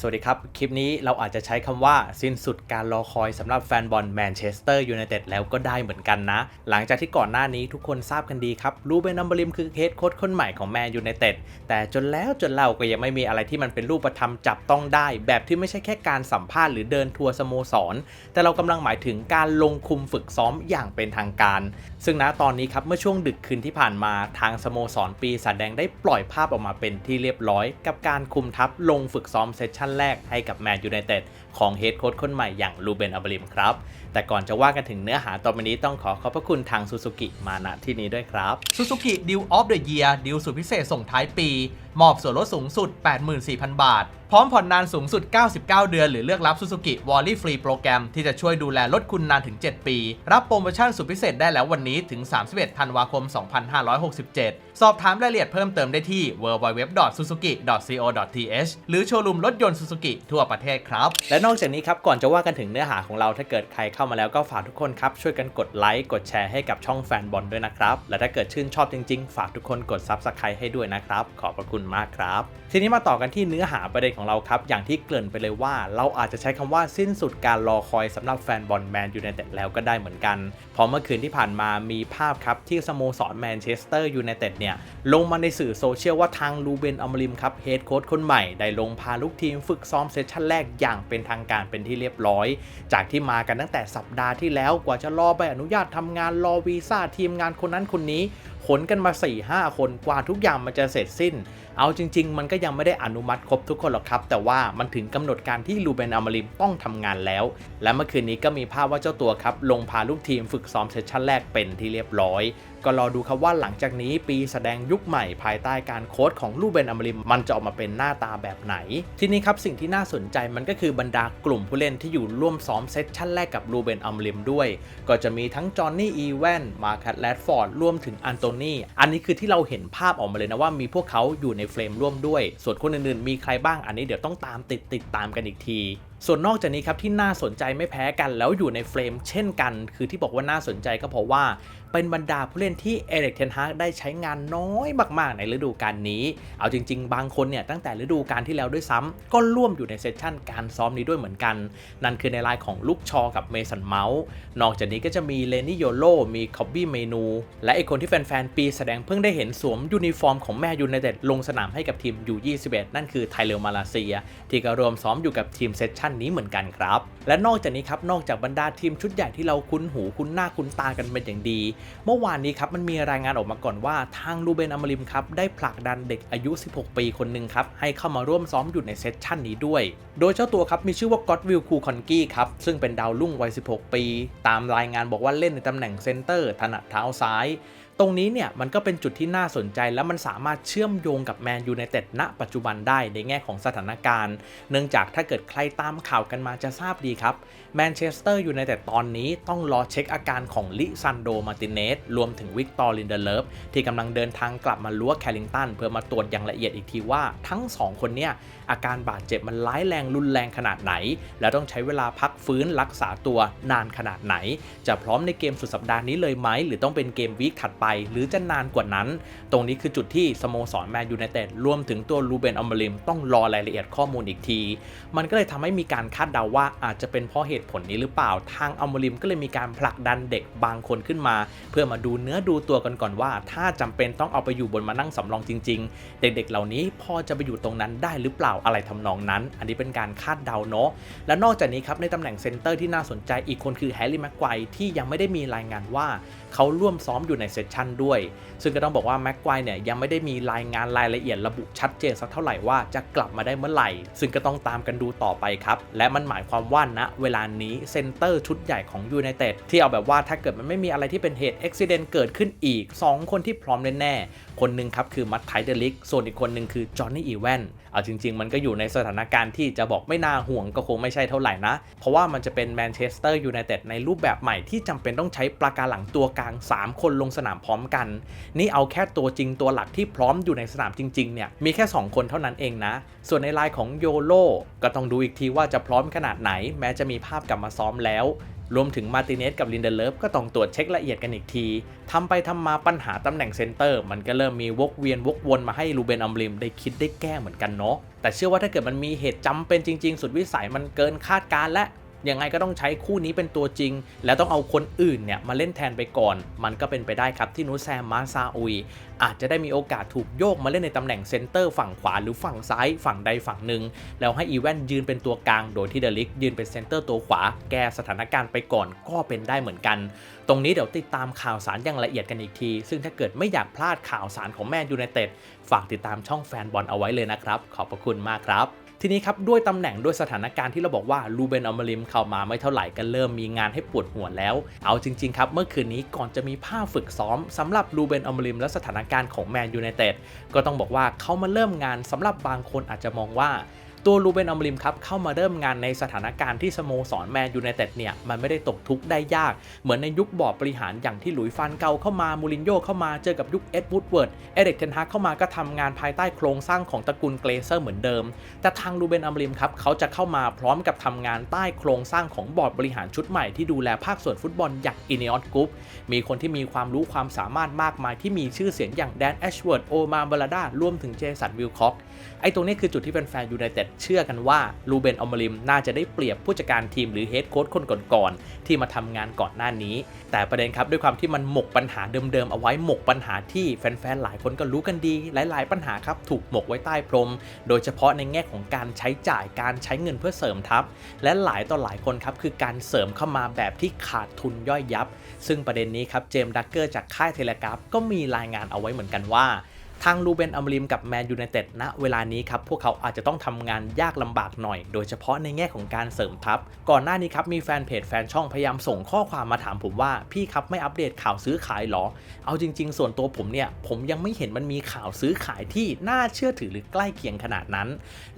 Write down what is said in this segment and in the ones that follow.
สวัสดีครับ คลิปนี้เราอาจจะใช้คำว่า สิ้นสุดการรอคอยสำหรับแฟนบอลแมนเชสเตอร์ยูไนเต็ดแล้วก็ได้เหมือนกันนะ หลังจากที่ก่อนหน้านี้ทุกคนทราบกันดีครับ รูเบนนัมบริมคือเฮดโค้ชคนใหม่ของแมนยูไนเต็ดแต่จนแล้วจนเล่าก็ยังไม่มีอะไรที่มันเป็นรูปธรรมจับต้องได้ แบบที่ไม่ใช่แค่การสัมภาษณ์หรือเดินทัวร์สโมสร แต่เรากำลังหมายถึงการลงคุมฝึกซ้อมอย่างเป็นทางการ ซึ่งณตอนนี้ครับเมื่อช่วงดึกคืนที่ผ่านมาทางสโมสรปีศาจแดงได้ปล่อยภาพออกมาเป็นที่เรียบร้อย กับการคุมทัพลงฝึกซ้อมเซสชั่นแรกให้กับแมนยูไนเต็ดของเฮดโค้ชคนใหม่อย่างลูเบนอับริมครับ แต่ก่อนจะว่ากันถึงเนื้อหาต่อไปนี้ต้องขอขอบพระคุณทางซูซูกิมาณที่นี้ด้วยครับซูซูกิดิวออฟเดอะเยียร์ดิวสุดพิเศษส่งท้ายปี มอบส่วนลดสูงสุด 84,000 บาท พร้อมผ่อนนานสูงสุด 99 เดือน หรือเลือกรับ Suzuki Wally Free โปรแกรมที่จะช่วยดูแลรถคุณนานถึง 7 ปี รับโปรโมชั่นสุดพิเศษได้แล้ววันนี้ถึง 31 ธันวาคม 2567 สอบถามรายละเอียดเพิ่มเติมได้ที่ www.suzuki.co.th หรือโชว์รูมรถยนต์ Suzuki ทั่วประเทศครับ และนอกจากนี้ครับ ก่อนจะว่ากันถึงเนื้อหาของเราถ้าเกิดใครเข้ามาแล้วก็ฝากทุกคนครับ ช่วยกันกดไลค์กดแชร์ให้กับช่องแฟนบอลด้วยนะครับและถ้าเกิดชื่นชอบจริงๆ ฝากทุกคนกด Subscribe ให้ด้วยนะครับขอบพระคุณมากครับ ทีนี้มาต่อกันที่เนื้อหาประเด็นของเราครับ อย่างที่เกริ่นไปเลยว่า เราอาจจะใช้คำว่าสิ้นสุดการรอคอยสำหรับแฟนบอลแมนยูไนเต็ดแล้วก็ได้เหมือนกัน เพราะเมื่อคืนที่ผ่านมามีภาพครับที่สโมสรแมนเชสเตอร์ยูไนเต็ดเนี่ยลงมาในสื่อโซเชียลว่าทางลูเบนอัมริมครับเฮดโค้ชคนใหม่ได้ลงพาลูกทีมฝึกซ้อมเซสชั่นแรกอย่างเป็นทางการเป็นที่เรียบร้อย จากที่มากันตั้งแต่สัปดาห์ที่แล้วกว่าจะรอใบอนุญาตทำงานรอวีซ่าทีมงานคนนั้นคนนี้ขนกันมา 4-5 คนกว่าทุกอย่างมันจะเสร็จสิ้น เอาจริง ๆ มันก็ยังไม่ได้อนุมัติครบทุกคนหรอกครับ แต่ว่ามันถึงกำหนดการที่ลูเบนอมริมต้องทำงานแล้ว และเมื่อคืนนี้ก็มีภาพว่าเจ้าตัวครับลงพาลูกทีมฝึกซ้อมเซสชั่นแรกเป็นที่เรียบร้อย ก็รอดูครับว่าหลังจากนี้ปีแสดงยุคใหม่ภายใต้การโค้ชของลูเบนอมริมมันจะออกมาเป็นหน้าตาแบบไหน ทีนี้ครับสิ่งที่น่าสนใจมันก็คือบรรดากลุ่มผู้เล่นที่อยู่ร่วมซ้อมเซสชั่นแรกกับลูเบนอมริมด้วย ก็จะมีทั้งจอห์นนี่อีแวนมาคัตแรดฟอร์ดรวมถึงอันโตนีอันนี้คือที่เราเห็นภาพออกมาเลยนะว่ามีพวกเขาอยู่ในเฟรมร่วมด้วย ส่วนคนอื่นๆ มีใครบ้างอันนี้เดี๋ยวต้องตามติดติดตามกันอีกทีส่วนนอกจากนี้ครับที่น่าสนใจไม่แพ้กันแล้วอยู่ในเฟรมเช่นกัน คือที่บอกว่าน่าสนใจก็เพราะว่าเป็นบรรดาผู้เล่นที่เอเริกเทนฮากได้ใช้งานน้อยมากๆในฤดูกาลนี้ เอาจริง ๆ บางคนเนี่ยตั้งแต่ฤดูกาลที่แล้วด้วยซ้ำก็ร่วมอยู่ในเซสชั่นการซ้อมนี้ด้วยเหมือนกัน นั่นคือในรายของลูกชอกับเมสันเมาส์นอกจากนี้ก็จะมีเลนี่โยโลมีคอบบี้เมนู และไอคนที่แฟนๆปีแสดงเพิ่งได้เห็นสวมยูนิฟอร์มของแม่ยูไนเต็ดลงสนามให้กับทีมยู21นั่นคือไทเลอร์มาลาเซีย ที่ก็รวมซ้อมอยู่กับทีมเซสชั่นนี้เหมือนกันครับ และนอกจากนี้ครับนอกจากบรรดาทีมชุดใหญ่ที่เราคุ้นหูคุ้นหน้าคุ้นตากันเป็นอย่างดีเมื่อวานนี้ครับมันมีรายงานออกมาก่อนว่าทางลูเบนอมริมครับได้ผลักดันเด็กอายุ 16 ปีคนหนึ่งครับให้เข้ามาร่วมซ้อมอยู่ในเซสชั่นนี้ด้วย โดยเจ้าตัวครับมีชื่อว่าก็อตวิลคูคอนกี้ครับซึ่งเป็นดาวรุ่งวัย 16 ปี ตามรายงานบอกว่าเล่นในตำแหน่งเซนเตอร์ถนัดเท้าซ้าย ตรงนี้เนี่ยมันก็เป็นจุดที่น่าสนใจและมันสามารถเชื่อมโยงกับแมนยูไนเต็ดณปัจจุบันได้ในแง่ของสถานการณ์ เนื่องจากถ้าเกิดใครตามข่าวกันมาจะทราบดีครับแมนเชสเตอร์อยูไนเต็ดตอนนี้ต้องรอเช็คอาการของลิซันโดมาติเนสรวมถึงวิกตอร์ลินเดเลฟที่กำลังเดินทางกลับมาลั้วแคลิงตันเพื่อมาตรวจอย่างละเอียดอีกทีว่าทั้ง 2 คนเนี่ยอาการบาดเจ็บมันร้ายแรงรุนแรงขนาดไหน แล้วต้องใช้เวลาพักฟื้นรักษาตัวนานขนาดไหน จะพร้อมในเกมสุดสัปดาห์นี้เลยไหมหรือต้องเป็นเกมวีคถัดไปหรือจะนานกว่านั้น ตรงนี้คือจุดที่สโมสรแมนยูไนเต็ดรวมถึงตัวลูเบนอมเบริมต้องรอรายละเอียดข้อมูลอีกที มันก็เลยทำให้มีการคาดเดาว่าอาจจะเป็นเพราะเหตุผลนี้หรือเปล่า ทางอัมเบริมก็เลยมีการผลักดันเด็กบางคนขึ้นมา เพื่อมาดูเนื้อดูตัวกันก่อนว่า ถ้าจำเป็นต้องเอาไปอยู่บนมานั่งสำรองจริง ๆ เด็กๆ เหล่านี้พอจะไปอยู่ตรงนั้นได้หรือเปล่าอะไรทำนองนั้น อันนี้เป็นการคาดเดาเนาะและนอกจากนี้ครับในตำแหน่งเซนเตอร์ที่น่าสนใจอีกคนคือแฮร์รี่แม็กไกวที่ยังไม่ได้มีรายงานว่าเขาร่วมซ้อมอยู่ในเซสชันด้วย ซึ่งก็ต้องบอกว่าแม็กควายเนี่ยยังไม่ได้มีรายงานรายละเอียดระบุชัดเจนสักเท่าไหร่ว่าจะกลับมาได้เมื่อไหร่ ซึ่งก็ต้องตามกันดูต่อไปครับ และมันหมายความว่าณเวลานี้เซนเตอร์ชุดใหญ่ของยูไนเต็ดที่เอาแบบว่าถ้าเกิดมันไม่มีอะไรที่เป็นเหตุอุบิเหตุเกิดขึ้นอีก 2 คนที่พร้อมแน่ๆ คนหนึ่งครับคือมัตไทเดลิกส่วนอีกคนหนึ่งคือจอห์นนี่อีแวนเอาจริง ๆ มันก็อยู่ในสถานการณ์ที่จะบอกไม่น่าห่วงก็คงไม่ใช่เท่าไหร่นะ เพราะว่ามันจะเป็นแมนเชสเตอร์ยูไนเต็ดในรูปแบบใหม่ที่จำเป็นต้องใช้ปราการหลังตัวกลาง 3 คนลงสนามพร้อมกัน นี่เอาแค่ตัวจริงตัวหลักที่พร้อมอยู่ในสนามจริงๆเนี่ยมีแค่ 2 คนเท่านั้นเองนะ ส่วนในลายของโยโลก็ต้องดูอีกทีว่าจะพร้อมขนาดไหน แม้จะมีภาพกลับมาซ้อมแล้ว รวมถึงมาติเนสกับลินเดเลฟก็ต้องตรวจเช็คละเอียดกันอีกทีทำไปทำมาปัญหาตำแหน่งเซนเตอร์ มันก็เริ่มมีวกเวียนวกวนมาให้ลูเบนอัมริมได้คิดได้แก้เหมือนกันเนาะแต่เชื่อว่าถ้าเกิดมันมีเหตุจำเป็นจริง ๆ สุดวิสัยมันเกินคาดการและ ยังไงก็ต้องใช้คู่นี้เป็นตัวจริง แล้วต้องเอาคนอื่นเนี่ยมาเล่นแทนไปก่อน มันก็เป็นไปได้ครับที่นูแซมมาซาอุย อาจจะได้มีโอกาสถูกโยกมาเล่นในตำแหน่งเซนเตอร์ฝั่งขวาหรือฝั่งซ้ายฝั่งใดฝั่งหนึ่งแล้วให้อีแวนยืนเป็นตัวกลาง โดยที่เดลิกยืนเป็นเซนเตอร์ตัวขวา แก้สถานการณ์ไปก่อนก็เป็นได้เหมือนกัน ตรงนี้เดี๋ยวติดตามข่าวสารอย่างละเอียดกันอีกที ซึ่งถ้าเกิดไม่อยากพลาดข่าวสารของแมนยูไนเต็ดฝากติดตามช่องแฟนบอลเอาไว้เลยนะครับ ขอบพระคุณมากครับ ทีนี้ครับด้วยตำแหน่งด้วยสถานการณ์ที่เราบอกว่าลูเบนอัมริมเข้ามาไม่เท่าไหร่ก็เริ่มมีงานให้ปวดหัวแล้ว เอาจริงๆครับเมื่อคืนนี้ก่อนจะมีภาพฝึกซ้อมสำหรับลูเบนอัมริมและสถานการณ์ของแมนยูไนเต็ดก็ต้องบอกว่าเขามาเริ่มงานสำหรับบางคนอาจจะมองว่า ตัวลูเบนอัมริมครับเข้ามาเริ่มงานในสถานการณ์ที่สโมสรแมนยูไนเต็ดเนี่ยมันไม่ได้ตกทุกข์ได้ยาก เหมือนในยุคบอร์ดบริหารอย่างที่หลุยฟานเกาเข้ามามูรินโญ่เข้ามาเจอกับยุคเอ็ดวูดเวิร์ดเอเด็กเทนฮากเข้ามาก็ทำงานภายใต้โครงสร้างของตระกูลเกรเซอร์เหมือนเดิม แต่ทางลูเบนอัมริมครับเขาจะเข้ามาพร้อมกับทำงานใต้โครงสร้างของบอร์ดบริหารชุดใหม่ที่ดูแลภาคส่วนฟุตบอลอย่างอินเนอตกรุ๊ปมีคนที่มีความรู้ความสามารถมากมายที่มีชื่อเสียงอย่างแดนแอชเวิร์ดโอมาเบลาดารวมถึงเจสันวิลค็อกไอ้ตรงนี้คือจุดที่แฟนๆยูไนเต็ดเชื่อกันว่าลูเบนอมริมน่าจะได้เปรียบผู้จัดการทีมหรือเฮดโค้ชคนก่อนๆที่มาทำงานก่อนหน้านี้ แต่ประเด็นครับด้วยความที่มันหมกปัญหาเดิมๆเอาไว้หมกปัญหาที่แฟนๆหลายคนก็รู้กันดี หลาย ๆ ปัญหาครับถูกหมกไว้ใต้พรม โดยเฉพาะในแง่ของการใช้จ่ายการใช้เงินเพื่อเสริมทัพ และหลายต่อหลายคนครับคือการเสริมเข้ามาแบบที่ขาดทุนย่อยยับ ซึ่งประเด็นนี้ครับเจมส์ดักเกอร์จากค่ายเทเลกราฟก็มีรายงานเอาไว้เหมือนกันว่า ทางลูเบนอัมริมกับแมนยูไนเต็ดณเวลานี้ครับพวกเขาอาจจะต้องทำงานยากลำบากหน่อย โดยเฉพาะในแง่ของการเสริมทัพ ก่อนหน้านี้ครับมีแฟนเพจแฟนช่องพยายามส่งข้อความมาถามผมว่าพี่ครับไม่อัปเดตข่าวซื้อขายหรอ เอาจริง ๆ ส่วนตัวผมเนี่ยผมยังไม่เห็นมันมีข่าวซื้อขายที่น่าเชื่อถือหรือใกล้เคียงขนาดนั้น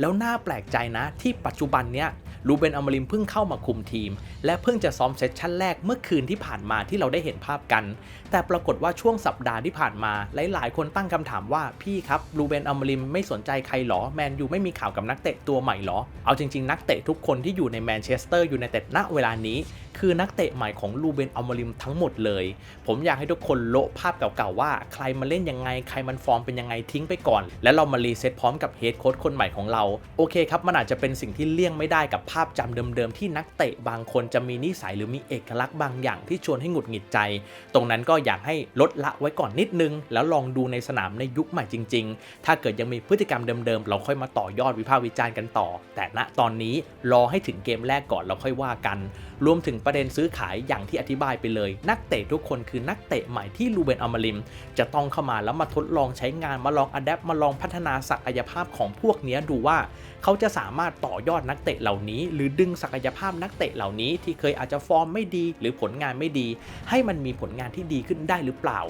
แล้วน่าแปลกใจนะที่ปัจจุบันเนี่ยลูเบนอัมริมเพิ่งเข้ามาคุมทีม และเพิ่งจะซ้อมเซสชั่นแรกเมื่อคืนที่ผ่านมาที่เราได้เห็นภาพกัน แต่ปรากฏว่าช่วงสัปดาห์ที่ผ่านมาหลายๆ คนตั้งคำถามว่าพี่ครับลูเบนอัมริมไม่สนใจใครหรอแมนยูไม่มีข่าวกับนักเตะตัวใหม่หรอ เอาจริง ๆ นักเตะทุกคนที่อยู่ในแมนเชสเตอร์ยูไนเต็ดณเวลานี้คือนักเตะใหม่ของลูเบนอัลมริมทั้งหมดเลย ผมอยากให้ทุกคนโละภาพเก่าๆว่า ใครมาเล่นยังไง ใครมันฟอร์มเป็นยังไงทิ้งไปก่อน แล้วเรามารีเซ็ตพร้อมกับเฮดโค้ชคนใหม่ของเรา โอเคครับ มันอาจจะเป็นสิ่งที่เลี่ยงไม่ได้กับภาพจำเดิมๆ ที่นักเตะบางคนจะมีนิสัยหรือมีเอกลักษณ์บางอย่างที่ชวนให้หงุดหงิดใจ ตรงนั้นก็อยากให้ลดละไว้ก่อนนิดนึง แล้วลองดูในสนามในยุคใหม่จริง ๆ ถ้าเกิดยังมีพฤติกรรมเดิมๆ เราค่อยมาต่อยอดวิพากษ์วิจารณ์กันต่อ แต่ณตอนนี้รอให้ถึงเกมแรกก่อนเราค่อยว่ากัน รวมถึงประเด็นซื้อขายอย่างที่อธิบายไปเลย นักเตะทุกคนคือนักเตะใหม่ที่ลูเบนอัลมาริม จะต้องเข้ามาแล้วมาทดลองใช้งานมาลองอัดแอปมาลองพัฒนาศักยภาพของพวกเนี้ยดูว่า เขาจะสามารถต่อยอดนักเตะเหล่านี้ หรือดึงศักยภาพนักเตะเหล่านี้ที่เคยอาจจะฟอร์มไม่ดี หรือผลงานไม่ดี ให้มันมีผลงานที่ดีขึ้นได้หรือเปล่า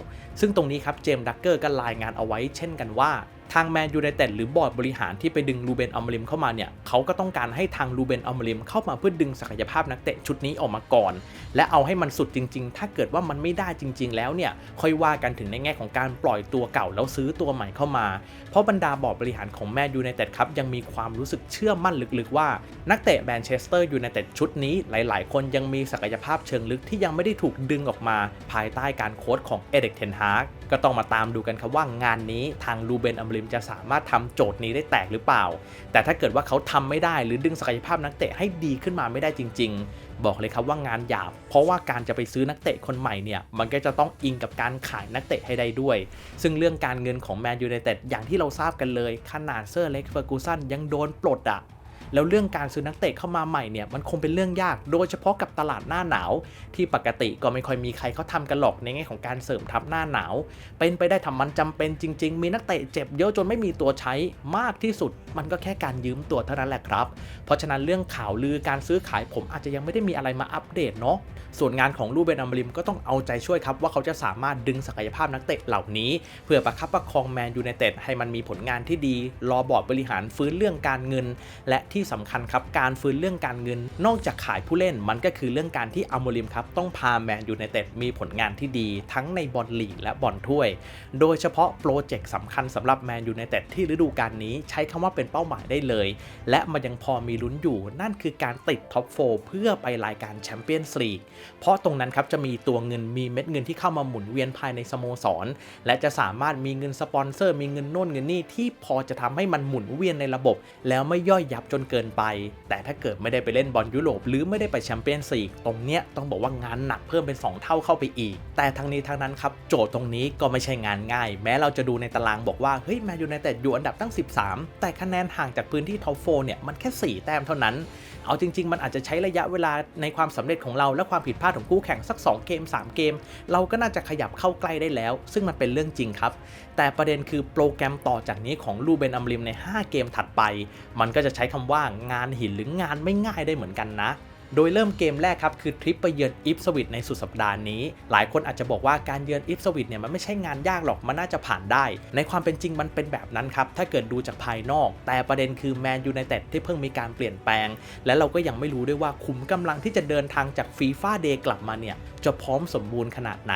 ซึ่งตรงนี้ครับเจมส์ดักเกอร์ก็รายงานเอาไว้ เช่นกันว่า ทางแมนยูไนเต็ดหรือบอร์ดบริหารที่ไปดึงลูเบนอัมริมเข้ามาเนี่ยเขาก็ต้องการให้ทางลูเบนอัมริมเข้ามาเพื่อดึงศักยภาพนักเตะชุดนี้ออกมาก่อน และเอาให้มันสุดจริง ๆ ถ้าเกิดว่ามันไม่ได้จริง ๆ แล้วเนี่ยค่อยว่ากันถึงในแง่ของการปล่อยตัวเก่าแล้วซื้อตัวใหม่เข้ามา เพราะบรรดาบอร์ดบริหารของแมนยูไนเต็ดครับยังมีความรู้สึกเชื่อมั่นลึกๆว่า นักเตะแมนเชสเตอร์ยูไนเต็ดชุดนี้หลาย ๆ คนยังมีศักยภาพเชิงลึกที่ยังไม่ได้ถูกดึงออกมา ภายใต้การโค้ชของเอเด็กเทนฮากก็ต้องมาตามดูกันครับว่างานนี้ทางลูเบนอัมริมจะสามารถทำโจทย์นี้ได้แตกหรือเปล่า แต่ถ้าเกิดว่าเขาทำไม่ได้หรือดึงศักยภาพนักเตะให้ดีขึ้นมาไม่ได้จริง ๆ บอกเลยครับว่างานหยาบ เพราะว่าการจะไปซื้อนักเตะคนใหม่เนี่ยมันก็จะต้องอิงกับการขายนักเตะให้ได้ด้วย ซึ่งเรื่องการเงินของแมนยูไนเต็ดอย่างที่เราทราบกันเลยขนาดเซอร์เล็กเฟอร์กูสันยังโดนปลดอะ แล้วเรื่องการซื้อนักเตะเข้ามาใหม่เนี่ยมันคงเป็นเรื่องยาก โดยเฉพาะกับตลาดหน้าหนาว ที่ปกติก็ไม่ค่อยมีใครเขาทำกันหรอกในแง่ของการเสริมทัพหน้าหนาว เป็นไปได้ทำมันจำเป็นจริง ๆ มีนักเตะเจ็บเยอะจนไม่มีตัวใช้มากที่สุด มันก็แค่การยืมตัวเท่านั้นแหละครับ เพราะฉะนั้นเรื่องข่าวลือการซื้อขายผมอาจจะยังไม่ได้มีอะไรมาอัปเดตเนาะส่วนงานของลูเบนอัมริมก็ต้องเอาใจช่วยครับว่าเขาจะสามารถดึงศักยภาพนักเตะเหล่านี้ เพื่อประคับประคองแมนยูไนเต็ดให้มันมีผลงานที่ดี รอบอร์ดบริหารฟื้นเรื่องการเงิน และที่ที่สำคัญครับ การฟื้นเรื่องการเงิน นอกจากขายผู้เล่นมันก็คือเรื่องการที่อัลโมริมครับต้องพาแมนยูไนเต็ดมีผลงานที่ดี ทั้งในบอลลีกและบอลถ้วย โดยเฉพาะโปรเจกต์สำคัญสำหรับแมนยูไนเต็ดที่ฤดูกาลนี้ใช้คำว่าเป็นเป้าหมายได้เลย และมันยังพอมีลุ้นอยู่ นั่นคือการติดท็อปโฟเพื่อไปรายการแชมเปี้ยนส์ลีกเพราะตรงนั้นครับจะมีตัวเงินมีเม็ดเงินที่เข้ามาหมุนเวียนภายในสโมสร และจะสามารถมีเงินสปอนเซอร์ มีเงินโน่นเงินนี่ที่พอจะทำให้มันหมุนเวียนในระบบ แล้วไม่ย่อยยับจนเกินไป แต่ถ้าเกิดไม่ได้ไปเล่นบอลยุโรป หรือไม่ได้ไปแชมเปี้ยนส์ลีกตรงเนี้ยต้องบอกว่างานหนักเพิ่มเป็น 2 เท่าเข้าไปอีก แต่ทั้งนี้ทั้งนั้นครับโจทย์ตรงนี้ก็ไม่ใช่งานง่าย แม้เราจะดูในตารางบอกว่าเฮ้ยแมนยูไนเต็ดอยู่อันดับตั้ง 13 แต่คะแนนห่างจากพื้นที่ท็อปโฟเนี่ยมันแค่ 4 แต้มเท่านั้น เอาจริง ๆ มันอาจจะใช้ระยะเวลาในความสำเร็จของเราและความผิดพลาดของคู่แข่งสัก 2 เกม 3 เกม เราก็น่าจะขยับเข้าใกล้ได้แล้ว ซึ่งมันเป็นเรื่องจริงครับ แต่ประเด็นคือโปรแกรมต่อจากนี้ของลูเบนอัมริมใน 5 เกมถัดไป มันก็จะใช้คำว่างานหินหรืองานไม่ง่ายได้เหมือนกันนะ โดยเริ่มเกมแรกครับคือทริปไปเยือนอิฟสวิตในสุดสัปดาห์นี้ หลายคนอาจจะบอกว่าการเยือนอิฟสวิตเนี่ยมันไม่ใช่งานยากหรอกมันน่าจะผ่านได้ ในความเป็นจริงมันเป็นแบบนั้นครับถ้าเกิดดูจากภายนอก แต่ประเด็นคือแมนยูไนเต็ดที่เพิ่งมีการเปลี่ยนแปลง และเราก็ยังไม่รู้ด้วยว่าขุมกำลังที่จะเดินทางจากฟีฟ่าเดย์กลับมาเนี่ยจะพร้อมสมบูรณ์ขนาดไหน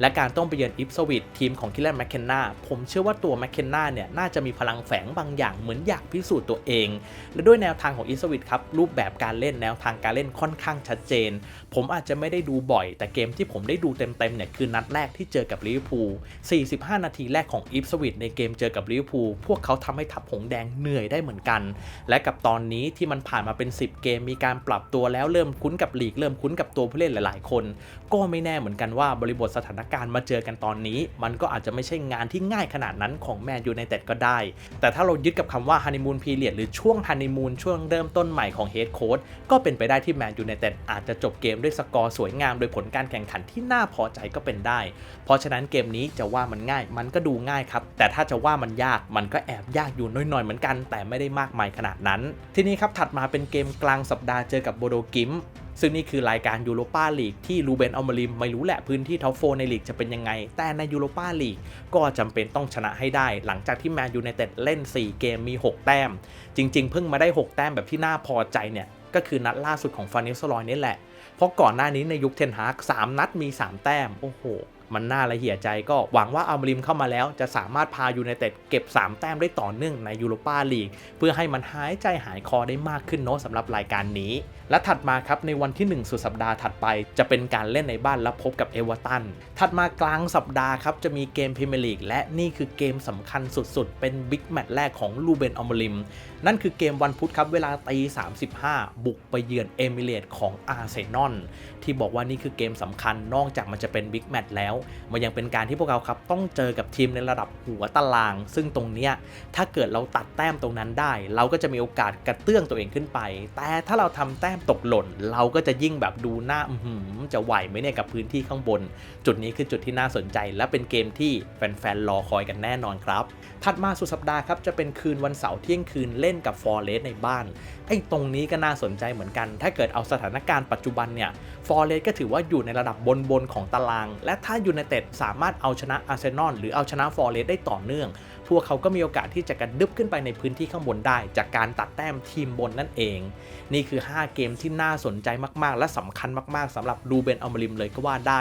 และการต้องไปเยือนอิฟสวิตทีมของคิลเลนแมคเคนนาผมเชื่อว่าตัวแมคเคนนาเนี่ยน่าจะมีพลังแฝงบางอย่างเหมือนอยากพิสูจน์ตัวเอง และด้วยแนวทางของอิฟสวิตครับรูปแบบการเล่นแนวทางการเล่นค่อนข้างชัดเจน ผมอาจจะไม่ได้ดูบ่อย แต่เกมที่ผมได้ดูเต็มๆเนี่ยคือนัดแรกที่เจอกับลิเวอร์พูล 45 นาทีแรกของอิฟสวิตในเกมเจอกับลิเวอร์พูล พวกเขาทำให้ทัพหงแดงเหนื่อยได้เหมือนกัน และกับตอนนี้ที่มันผ่านมาเป็น 10 เกมมีการปรับตัวแล้วเริ่มคุ้นกับลีกเริ่มคุ้นกับตัวผู้เล่นหลาย ๆ คน ก็ไม่แน่เหมือนกันว่าบริบทสถานการณ์มาเจอกันตอนนี้ มันก็อาจจะไม่ใช่งานที่ง่ายขนาดนั้นของแมนยูไนเต็ดก็ได้ แต่ถ้าเรายึดกับคำว่าฮันนีมูนพีเรียดหรือช่วงฮันนีมูนช่วงเริ่มต้นใหม่ของเฮดโค้ชก็เป็นไปได้ที่แมนยูไนเต็ดอาจจะจบเกมด้วยสกอร์สวยงามโดยผลการแข่งขันที่น่าพอใจก็เป็นได้ เพราะฉะนั้นเกมนี้จะว่ามันง่ายมันก็ดูง่ายครับ แต่ถ้าจะว่ามันยากมันก็แอบยากอยู่น้อยๆเหมือนกัน แต่ไม่ได้มากมายขนาดนั้น ทีนี้ครับถัดมาเป็นเกมกลางสัปดาห์เจอกับโบโดกิมซึ่งนี่คือรายการยูโรปาลีกที่ลูเบนอัลมาริมไม่รู้แหละพื้นที่ท็อปโฟในลีกจะเป็นยังไง แต่ในยูโรปาลีกก็จำเป็นต้องชนะให้ได้ หลังจากที่แมนยูไนเต็ดเล่น 4 เกมมี 6 แต้ม จริง ๆ เพิ่งมาได้ 6 แต้มแบบที่น่าพอใจเนี่ย ก็คือนัดล่าสุดของฟานิสลอยนี่แหละ เพราะก่อนหน้านี้ในยุคเทนฮาก3นัดมี 3 แต้ม โอ้โห มันน่าละเหี่ยใจก็หวังว่าอัลมาริมเข้ามาแล้วจะสามารถพายูไนเต็ดเก็บ 3 แต้มได้ต่อเนื่องในยูโรปาลีก เพื่อให้มันหายใจหายคอได้มากขึ้นเนาะสำหรับรายการนี้ และถัดมาครับในวันที่ 1 สุดสัปดาห์ถัดไป จะเป็นการเล่นในบ้านแล้วพบกับเอเวอร์ตันถัดมากลางสัปดาห์ครับจะมีเกมพรีเมียร์ลีกและนี่คือเกมสำคัญสุดๆ เป็นบิ๊กแมตช์แรกของลูเบนอัลมาริมนั่นคือเกมวันพุธครับเวลาตี35 บุกไปเยือนเอมิเรตของอาร์เซนอล ที่บอกว่านี่คือเกมสำคัญ นอกจากมันจะเป็นบิ๊กแมตช์แล้ว มันยังเป็นการที่พวกเราครับต้องเจอกับทีมในระดับหัวตาราง ซึ่งตรงเนี้ยถ้าเกิดเราตัดแต้มตรงนั้นได้ เราก็จะมีโอกาสกระเตื้องตัวเองขึ้นไป แต่ถ้าเราทำแต้มตกหล่น เราก็จะยิ่งแบบดูหน้าอื้อหือจะไหวไหมเนี่ยกับพื้นที่ข้างบน จุดนี้คือจุดที่น่าสนใจ และเป็นเกมที่แฟนๆรอคอยกันแน่นอนครับถัดมาสุดสัปดาห์ครับจะเป็นคืนวันเสาร์เที่ยงคืนเล่นกับฟอร์เรสในบ้านไอ้ตรงนี้ก็น่าสนใจเหมือนกัน ถ้าเกิดเอาสถานการณ์ปัจจุบันเนี่ยฟอร์เรสก็ถือว่าอยู่ในระดับบนบนๆของตาราง และถ้ายูไนเต็ดสามารถเอาชนะอาร์เซนอลหรือเอาชนะฟอร์เรสได้ต่อเนื่อง พวกเขาก็มีโอกาสที่จะกระดึบขึ้นไปในพื้นที่ข้างบนได้ จากการตัดแต้มทีมบนนั่นเอง นี่คือ 5 เกมที่น่าสนใจมากๆ และสำคัญมากๆสำหรับดูเบนอัลมาริมเลยก็ว่าได้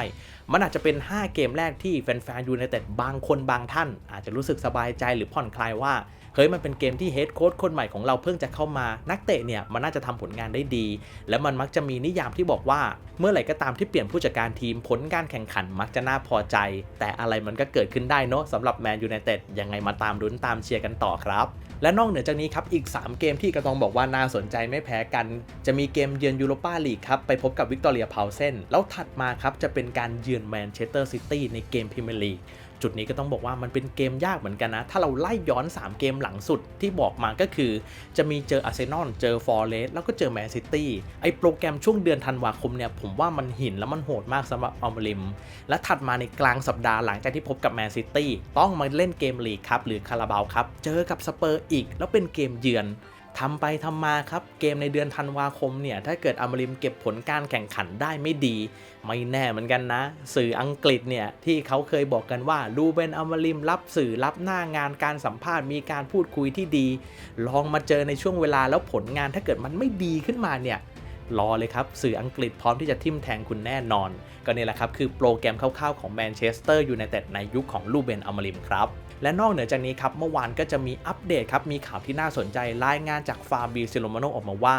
มันอาจจะเป็น 5 เกมแรกที่แฟนๆยูไนเต็ดบางคนบางท่าน อาจจะรู้สึกสบายใจหรือผ่อนคลายว่า เฮ้ยมันเป็นเกมที่เฮดโค้ชคนใหม่ของเราเพิ่งจะเข้ามา นักเตะเนี่ยมันน่าจะทำผลงานได้ดี และมันมักจะมีนิยามที่บอกว่า เมื่อไหร่ก็ตามที่เปลี่ยนผู้จัดการทีมผลการแข่งขันมักจะน่าพอใจ แต่อะไรมันก็เกิดขึ้นได้เนอะสำหรับแมนยูไนเต็ดยังไงมาตามลุ้นตามเชียร์กันต่อครับ และนอกเหนือจากนี้ครับอีก 3 เกมที่กระตองบอกว่าน่าสนใจไม่แพ้กัน จะมีเกมเยือนยูโรปาลีกครับไปพบกับวิกตอเรียพาวเซนแล้วถัดมาครับจะเป็นการเยือนแมนเชสเตอร์ซิตี้ในเกมพรีเมียร์ลีก จุดนี้ก็ต้องบอกว่ามันเป็นเกมยากเหมือนกันนะ ถ้าเราไล่ย้อน 3 เกมหลังสุดที่บอกมาก็คือ จะมีเจออาร์เซนอลเจอฟอร์เรสแล้วก็เจอแมนซิตี้ไอโปรแกรมช่วงเดือนธันวาคมเนี่ย ผมว่ามันหินแล้วมันโหดมากสำหรับอัลมาริม และถัดมาในกลางสัปดาห์หลังจากที่พบกับแมนซิตี้ต้องมาเล่นเกมลีกครับหรือคาราบาวครับเจอกับสเปอร์อีก แล้วเป็นเกมเยือน ทำไปทำมาครับ เกมในเดือนธันวาคมเนี่ย ถ้าเกิดอมริมเก็บผลการแข่งขันได้ไม่ดี ไม่แน่เหมือนกันนะ สื่ออังกฤษเนี่ย ที่เขาเคยบอกกันว่าลูเบนอมริมรับสื่อรับหน้างานการสัมภาษณ์มีการพูดคุยที่ดี ลองมาเจอในช่วงเวลาแล้วผลงานถ้าเกิดมันไม่ดีขึ้นมาเนี่ยรอเลยครับ สื่ออังกฤษพร้อมที่จะทิมแทงคุณแน่นอน ก็นี่แหละครับคือโปรแกรมคร่าวๆของแมนเชสเตอร์ยูไนเต็ดในยุคของลูเบนอมริมครับและนอกเหนือจากนี้ครับเมื่อวานก็จะมีอัปเดตครับมีข่าวที่น่าสนใจรายงานจากฟาบีซิโลมาโนออกมาว่า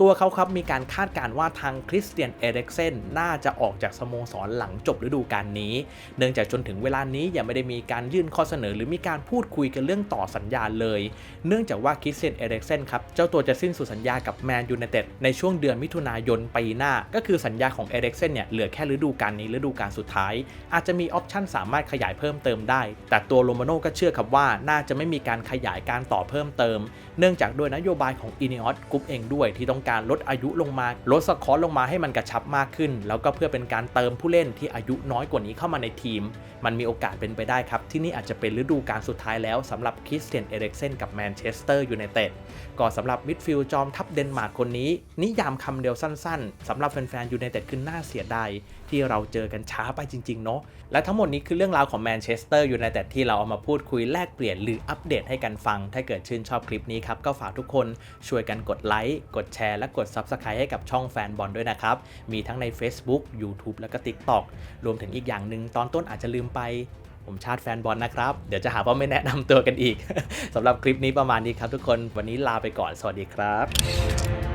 ตัวเขาครับมีการคาดการณ์ว่าทางคริสเตียนเอเร็กเซนน่าจะออกจากสโมสรหลังจบฤดูกาลนี้ เนื่องจากจนถึงเวลานี้ยังไม่ได้มีการยื่นข้อเสนอ หรือมีการพูดคุยกันเรื่องต่อสัญญาเลย เนื่องจากว่าคริสเตียนเอเร็กเซนครับเจ้าตัวจะสิ้นสุดสัญญากับแมนยูไนเต็ดในช่วงเดือนมิถุนายนปีหน้า ก็คือสัญญาของเอเร็กเซนเนี่ยเหลือแค่ฤดูกาลนี้ฤดูกาลสุดท้าย อาจจะมีออปชันสามารถขยายเพิ่มเติมได้ แต่ตัวโรมาโน่ก็เชื่อครับว่าน่าจะไม่มีการขยายการต่อเพิ่มเติม เนื่องจากโดยนโยบายของอินิออสกรุ๊ปเองด้วยที่ต้องการลดอายุลงมา ลดสคอร์ลงมาให้มันกระชับมากขึ้น แล้วก็เพื่อเป็นการเติมผู้เล่นที่อายุน้อยกว่านี้เข้ามาในทีม มันมีโอกาสเป็นไปได้ครับ ที่นี่อาจจะเป็นฤดูกาลสุดท้ายแล้วสำหรับคริสเตียนเอเร็กเซนกับแมนเชสเตอร์ยูไนเต็ดก็สำหรับมิดฟิลด์จอมทัพเดนมาร์กคนนี้ นิยามคำเดียวสั้น ๆสำหรับแฟนๆยูไนเต็ดคือน่าเสียดายที่เราเจอกันช้าไปจริงๆเนาะและทั้งหมดนี้คือเรื่องราวของแมนเชสเตอร์อยูไนเต็ดที่เราเอามาพูดคุยแลกเปลี่ยนหรืออัปเดตให้กันฟัง ถ้าเกิดชื่นชอบคลิปนี้ครับ ก็ฝากทุกคนช่วยกันกดไลค์กดแชร์และกด Subscribe ให้กับช่องแฟนบอลด้วยนะครับ มีทั้งใน Facebook YouTube แล้วก็ TikTok รวมถึงอีกอย่างหนึ่งตอนต้นอาจจะลืมไปผมชาติแฟนบอลนะครับ เดี๋ยวจะหาว่าไม่แนะนำตัวกันอีก สำหรับคลิปนี้ประมาณนี้ครับทุกคน วันนี้ลาไปก่อน สวัสดีครับ